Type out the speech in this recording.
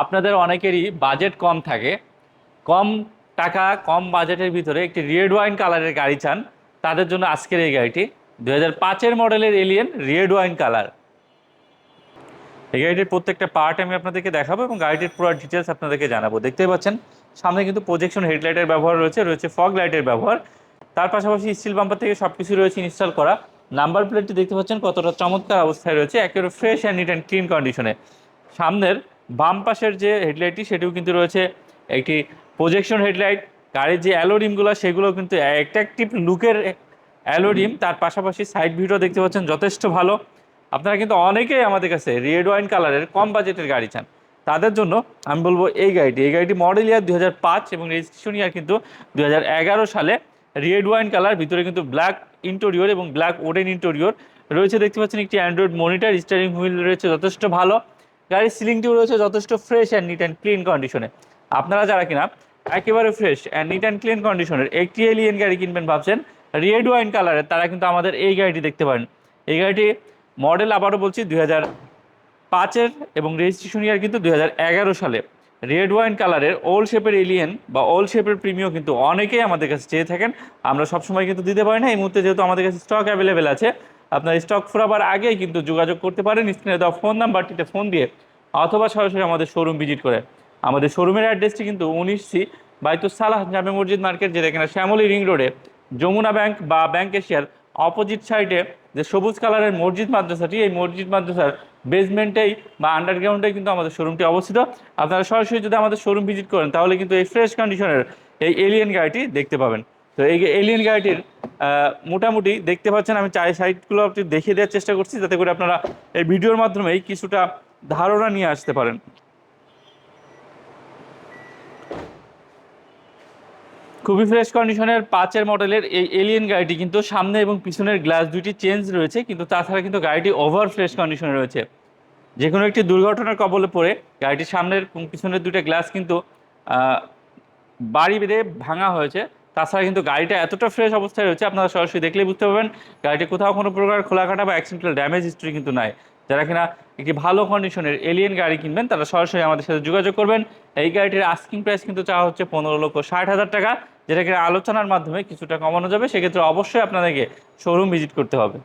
আপনাদের অনেকেরই বাজেট কম থাকে। কম টাকা, কম বাজেটের ভিতরে একটি রেড ওয়াইন কালারের গাড়ি চান। তাদের জন্য আজকের এই গাড়িটি। দু হাজার পাঁচের মডেলের এলিয়েন রেড ওয়াইন কালার এই গাড়িটির প্রত্যেকটা পার্ট আমি আপনাদেরকে দেখাবো এবং গাড়িটির পুরো ডিটেলস আপনাদেরকে জানাব। দেখতেই পাচ্ছেন, সামনে কিন্তু প্রজেকশন হেডলাইটের ব্যবহার রয়েছে রয়েছে ফগ লাইটের ব্যবহার। তার পাশাপাশি স্টিল বাম্পার থেকে সব কিছু রয়েছে ইনস্টল করা। নাম্বার প্লেটটি দেখতে পাচ্ছেন, কতটা চমৎকার অবস্থায় রয়েছে, একেবারে fresh and neat and clean কন্ডিশনে সামনের বাম পাশের যে হেডলাইটটি সেটিও কিন্তু রয়েছে একটি প্রজেকশন হেডলাইট গাড়ির যে অ্যালোরিমগুলো সেগুলো কিন্তু অ্যাট্রাকটিভ লুকের অ্যালোরিম তার পাশাপাশি সাইড ভিউটাও দেখতে পাচ্ছেন, যথেষ্ট ভালো। আপনারা কিন্তু অনেকেই আমাদের কাছে রেড ওয়াইন কালারের কম বাজেটের গাড়ি চান। তাদের জন্য আমি বলব এই গাড়িটি এই গাড়িটি মডেল ইয়ার দুই হাজার পাঁচ এবং রেজিস্ট্রেশন ইয়ার কিন্তু দুই হাজার এগারো সালে রেড ওয়াইন কালার ভিতরে কিন্তু ব্ল্যাক ইন্টেরিয়র এবং ব্ল্যাক ওডেন ইন্টেরিয়র রয়েছে। দেখতে পাচ্ছেন একটি অ্যান্ড্রয়েড মনিটার স্টারিং হুইল রয়েছে, যথেষ্ট ভালো। গাড়ির সিলিংটিও রয়েছে যথেষ্ট fresh and neat and clean কন্ডিশনে আপনারা যারা কিনা একেবারে fresh and neat and clean কন্ডিশনের একটি এলিয়েন গাড়ি কিনবেন ভাবছেন রেড ওয়াইন কালারের তারা কিন্তু আমাদের এই গাড়িটি দেখতে পারেন। এই গাড়িটি মডেল আবারও বলছি দুই হাজার পাঁচের এবং রেজিস্ট্রেশন ইয়ার কিন্তু দুই হাজার এগারো সালে। রেড ওয়াইন কালারের ওল্ড শেপের এলিয়েন বা ওল্ড শেপের প্রিমিও কিন্তু অনেকেই আমাদের কাছে চেয়ে থাকেন। আমরা সবসময় কিন্তু দিতে পারি না, এই মুহূর্তে যেহেতু আমাদের কাছে স্টক অ্যাভেলেবেল আছে আপনার স্টক ফুরাবার আগেই কিন্তু যোগাযোগ করতে পারেন, স্ক্রিনে দেওয়া ফোন নাম্বারটিতে ফোন দিয়ে অথবা সরাসরি আমাদের শোরুম ভিজিট করে। আমাদের শোরুমের অ্যাড্রেসটি কিন্তু উনিশ সি বাইতুস সালাহ জামে মসজিদ মার্কেট, যেটা কিনা শ্যামলী রিং রোডে, যমুনা ব্যাংক বা ব্যাংক এশিয়ার অপোজিট সাইডে যে সবুজ কালারের মসজিদ মাদ্রাসাটি, এই মসজিদ মাদ্রাসার বেসমেন্টেই বা আন্ডারগ্রাউন্ডেই কিন্তু আমাদের শোরুমটি অবস্থিত। আপনারা সরাসরি যদি আমাদের শোরুম ভিজিট করেন, তাহলে কিন্তু এই ফ্রেশ কন্ডিশনের এই এলিয়েন গাড়িটি দেখতে পাবেন। তো এই এলিয়েন গাড়িটির মোটামুটি দেখতে পাচ্ছেন, আমি চাই সাইডগুলো আপনি দেখিয়ে দেওয়ার চেষ্টা করছি, যাতে করে আপনারা এই ভিডিওর মাধ্যমেই কিছুটা ধারণা নিয়ে আসতে পারেন। খুবই ফ্রেশ কন্ডিশনের পাঁচের মডেলের এই এলিয়েন গাড়িটি কিন্তু সামনে এবং পিছনের গ্লাস দুটি চেঞ্জ রয়েছে, কিন্তু তাছাড়া কিন্তু গাড়িটি ওভার ফ্রেশ কন্ডিশনে রয়েছে। যে কোনো একটি দুর্ঘটনার কবলে পড়ে গাড়িটির সামনের পিছনের দুটো গ্লাস কিন্তু বাড়ি বেঁধে ভাঙা হয়েছে। তাছাড়া কিন্তু গাড়িটা এতটা ফ্রেশ অবস্থায় রয়েছে, আপনারা সরাসরি দেখলেই বুঝতে পারবেন গাড়িটি কোথাও কোনো প্রকার খোলাকাটা বা অ্যাক্সিডেন্টাল ড্যামেজ হিস্ট্রি কিন্তু নাই। যারা কিনা একটি ভালো কন্ডিশনের এলিয়েন গাড়ি কিনবেন, তারা সরাসরি আমাদের সাথে যোগাযোগ করবেন। এই গাড়িটির আস্কিং প্রাইস কিন্তু চাওয়া হচ্ছে পনেরো লক্ষ ষাট হাজার টাকা, যেটা কিনা আলোচনার মাধ্যমে কিছুটা কমানো যাবে। সেক্ষেত্রে অবশ্যই আপনাদেরকে শোরুম ভিজিট করতে হবে।